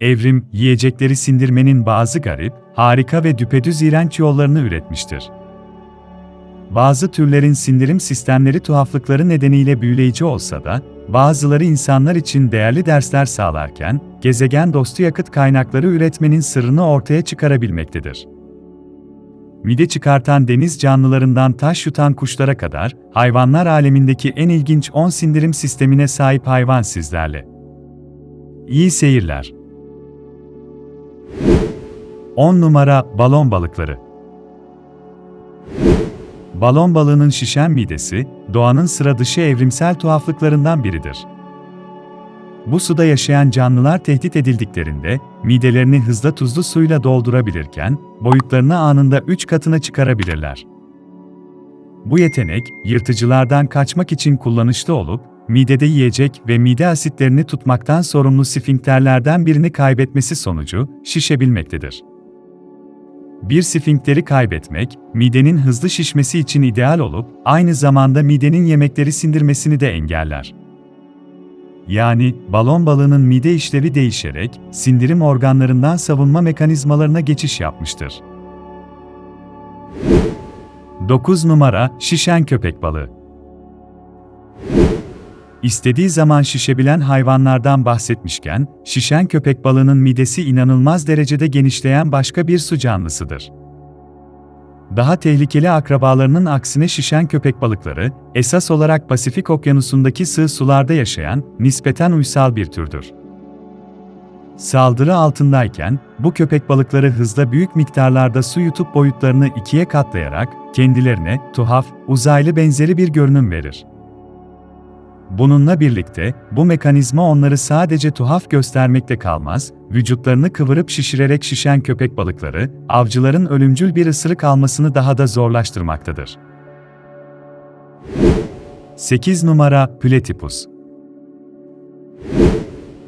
evrim, yiyecekleri sindirmenin bazı garip, harika ve düpedüz iğrenç yollarını üretmiştir. Bazı türlerin sindirim sistemleri tuhaflıkları nedeniyle büyüleyici olsa da, bazıları insanlar için değerli dersler sağlarken, gezegen dostu yakıt kaynakları üretmenin sırrını ortaya çıkarabilmektedir. Mide çıkartan deniz canlılarından taş yutan kuşlara kadar, hayvanlar alemindeki en ilginç 10 sindirim sistemine sahip hayvan sizlerle. İyi seyirler. 10 numara balon balıkları. Balon balığının şişen midesi, doğanın sıra dışı evrimsel tuhaflıklarından biridir. Bu suda yaşayan canlılar tehdit edildiklerinde, midelerini hızla tuzlu suyla doldurabilirken, boyutlarını anında 3 katına çıkarabilirler. Bu yetenek, yırtıcılardan kaçmak için kullanışlı olup, midede yiyecek ve mide asitlerini tutmaktan sorumlu sfinkterlerden birini kaybetmesi sonucu şişebilmektedir. Bir sfinkteri kaybetmek, midenin hızlı şişmesi için ideal olup, aynı zamanda midenin yemekleri sindirmesini de engeller. Yani, balon balığının mide işlevi değişerek, sindirim organlarından savunma mekanizmalarına geçiş yapmıştır. 9 numara Şişen köpek balığı İstediği zaman şişebilen hayvanlardan bahsetmişken, şişen köpek balığının midesi inanılmaz derecede genişleyen başka bir su canlısıdır. Daha tehlikeli akrabalarının aksine şişen köpek balıkları, esas olarak Pasifik Okyanusu'ndaki sığ sularda yaşayan, nispeten uysal bir türdür. Saldırı altındayken, bu köpek balıkları hızla büyük miktarlarda su yutup boyutlarını ikiye katlayarak, kendilerine tuhaf, uzaylı benzeri bir görünüm verir. Bununla birlikte, bu mekanizma onları sadece tuhaf göstermekte kalmaz, vücutlarını kıvırıp şişirerek şişen köpek balıkları, avcıların ölümcül bir ısırık almasını daha da zorlaştırmaktadır. 8 numara Platypus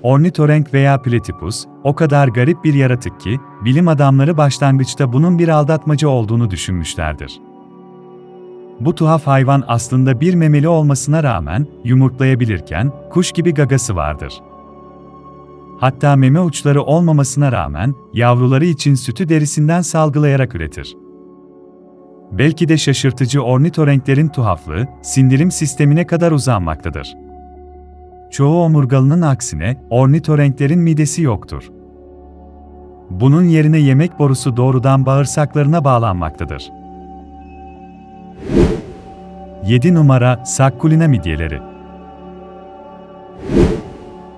Ornitorenk veya Platypus, o kadar garip bir yaratık ki, bilim adamları başlangıçta bunun bir aldatmaca olduğunu düşünmüşlerdir. Bu tuhaf hayvan aslında bir memeli olmasına rağmen yumurtlayabilirken kuş gibi gagası vardır. Hatta meme uçları olmamasına rağmen yavruları için sütü derisinden salgılayarak üretir. Belki de şaşırtıcı ornitorenklerin tuhaflığı sindirim sistemine kadar uzanmaktadır. Çoğu omurgalının aksine ornitorenklerin midesi yoktur. Bunun yerine yemek borusu doğrudan bağırsaklarına bağlanmaktadır. 7 numara Sakkulina midyeleri.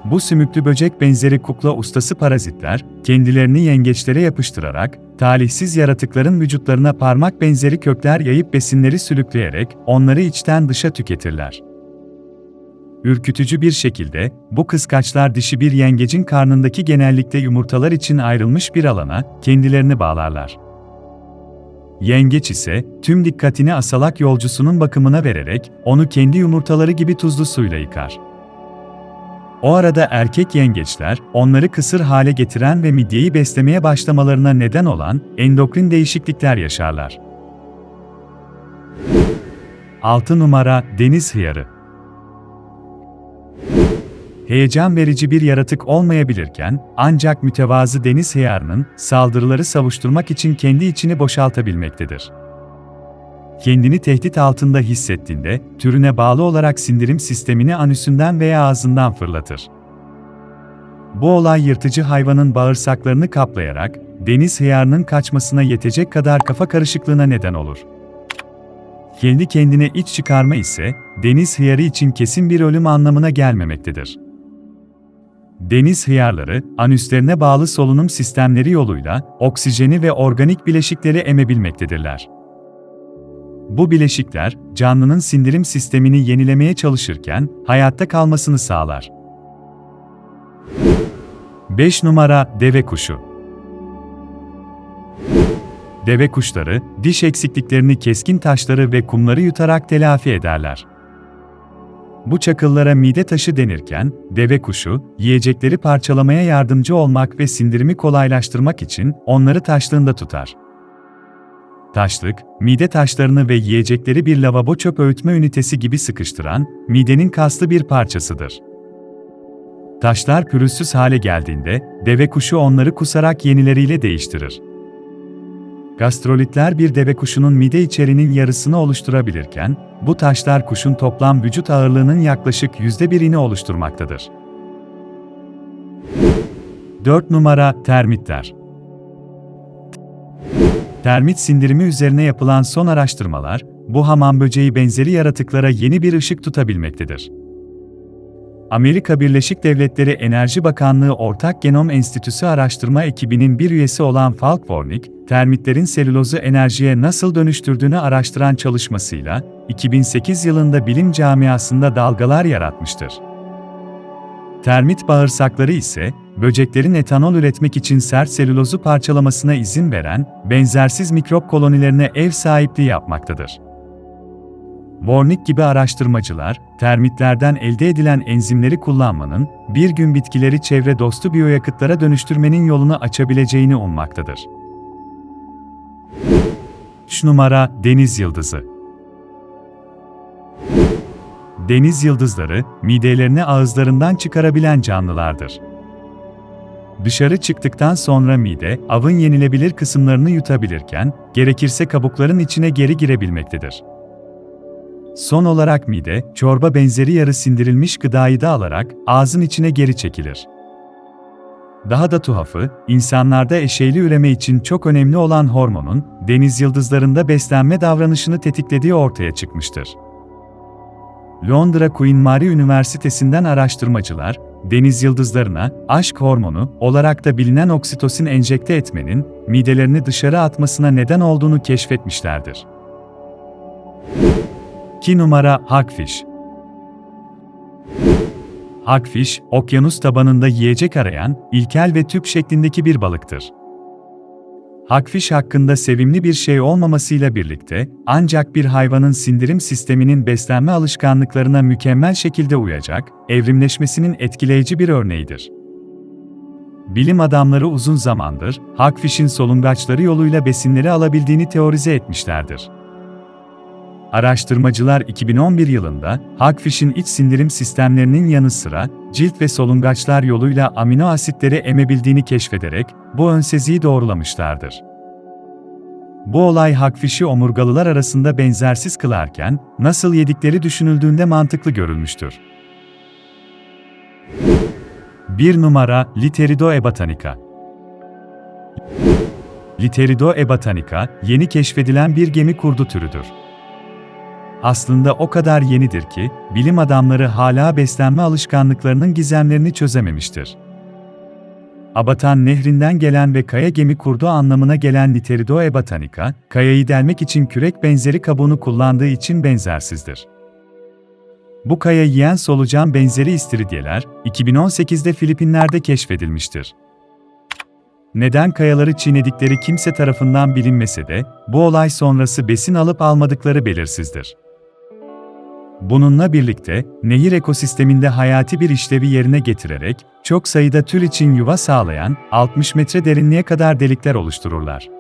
Bu sümüklü böcek benzeri kukla ustası parazitler, kendilerini yengeçlere yapıştırarak, talihsiz yaratıkların vücutlarına parmak benzeri kökler yayıp besinleri sülükleyerek onları içten dışa tüketirler. Ürkütücü bir şekilde, bu kıskaçlar dişi bir yengecin karnındaki genellikle yumurtalar için ayrılmış bir alana kendilerini bağlarlar. Yengeç ise tüm dikkatini asalak yolcusunun bakımına vererek onu kendi yumurtaları gibi tuzlu suyla yıkar. O arada erkek yengeçler onları kısır hale getiren ve midyeyi beslemeye başlamalarına neden olan endokrin değişiklikler yaşarlar. 6 numara Deniz hıyarı heyecan verici bir yaratık olmayabilirken, ancak mütevazı deniz hıyarının saldırıları savuşturmak için kendi içini boşaltabilmektedir. Kendini tehdit altında hissettiğinde, türüne bağlı olarak sindirim sistemini anüsünden veya ağzından fırlatır. Bu olay yırtıcı hayvanın bağırsaklarını kaplayarak, deniz hıyarının kaçmasına yetecek kadar kafa karışıklığına neden olur. Kendi kendine iç çıkarma ise, deniz hıyarı için kesin bir ölüm anlamına gelmemektedir. Deniz hıyarları, anüslerine bağlı solunum sistemleri yoluyla oksijeni ve organik bileşikleri emebilmektedirler. Bu bileşikler, canlının sindirim sistemini yenilemeye çalışırken hayatta kalmasını sağlar. 5 numara Deve kuşu Deve kuşları, diş eksikliklerini keskin taşları ve kumları yutarak telafi ederler. Bu çakıllara mide taşı denirken, deve kuşu, yiyecekleri parçalamaya yardımcı olmak ve sindirimi kolaylaştırmak için onları taşlığında tutar. Taşlık, mide taşlarını ve yiyecekleri bir lavabo çöp öğütme ünitesi gibi sıkıştıran, midenin kaslı bir parçasıdır. Taşlar pürüzsüz hale geldiğinde, deve kuşu onları kusarak yenileriyle değiştirir. Gastrolitler bir deve kuşunun mide içeriğinin yarısını oluşturabilirken, bu taşlar kuşun toplam vücut ağırlığının yaklaşık yüzde birini oluşturmaktadır. 4 numara termitler. Termit sindirimi üzerine yapılan son araştırmalar, bu hamam böceği benzeri yaratıklara yeni bir ışık tutabilmektedir. Amerika Birleşik Devletleri Enerji Bakanlığı Ortak Genom Enstitüsü araştırma ekibinin bir üyesi olan Falk Warnick, termitlerin selülozu enerjiye nasıl dönüştürdüğünü araştıran çalışmasıyla, 2008 yılında bilim camiasında dalgalar yaratmıştır. Termit bağırsakları ise, böceklerin etanol üretmek için sert selülozu parçalamasına izin veren, benzersiz mikrop kolonilerine ev sahipliği yapmaktadır. Warnick gibi araştırmacılar, termitlerden elde edilen enzimleri kullanmanın, bir gün bitkileri çevre dostu biyoyakıtlara dönüştürmenin yolunu açabileceğini ummaktadır. 3 numara Deniz Yıldızı Deniz yıldızları, midelerini ağızlarından çıkarabilen canlılardır. Dışarı çıktıktan sonra mide, avın yenilebilir kısımlarını yutabilirken, gerekirse kabukların içine geri girebilmektedir. Son olarak mide, çorba benzeri yarı sindirilmiş gıdayı da alarak ağzın içine geri çekilir. Daha da tuhafı, insanlarda eşeyli üreme için çok önemli olan hormonun, deniz yıldızlarında beslenme davranışını tetiklediği ortaya çıkmıştır. Londra Queen Mary Üniversitesi'nden araştırmacılar, deniz yıldızlarına aşk hormonu olarak da bilinen oksitosin enjekte etmenin midelerini dışarı atmasına neden olduğunu keşfetmişlerdir. 2 numara Hagfish Hagfish, okyanus tabanında yiyecek arayan, ilkel ve tüp şeklindeki bir balıktır. Hagfish hakkında sevimli bir şey olmamasıyla birlikte, ancak bir hayvanın sindirim sisteminin beslenme alışkanlıklarına mükemmel şekilde uyacak, evrimleşmesinin etkileyici bir örneğidir. Bilim adamları uzun zamandır, Hagfish'in solungaçları yoluyla besinleri alabildiğini teorize etmişlerdir. Araştırmacılar 2011 yılında, Hagfish'in iç sindirim sistemlerinin yanı sıra, cilt ve solungaçlar yoluyla amino asitleri emebildiğini keşfederek, bu önseziyi doğrulamışlardır. Bu olay Hagfish'i omurgalılar arasında benzersiz kılarken, nasıl yedikleri düşünüldüğünde mantıklı görülmüştür. 1 numara Literido botanica Literido botanica, yeni keşfedilen bir gemi kurdu türüdür aslında o kadar yenidir ki, bilim adamları hala beslenme alışkanlıklarının gizemlerini çözememiştir. Abatan nehrinden gelen ve kaya gemi kurdu anlamına gelen Literidoe botanica, kayayı delmek için kürek benzeri kabuğunu kullandığı için benzersizdir. Bu kaya yiyen solucan benzeri istiridyeler, 2018'de Filipinler'de keşfedilmiştir. Neden kayaları çiğnedikleri kimse tarafından bilinmese de, bu olay sonrası besin alıp almadıkları belirsizdir. Bununla birlikte, nehir ekosisteminde hayati bir işlevi yerine getirerek, çok sayıda tür için yuva sağlayan, 60 metre derinliğe kadar delikler oluştururlar.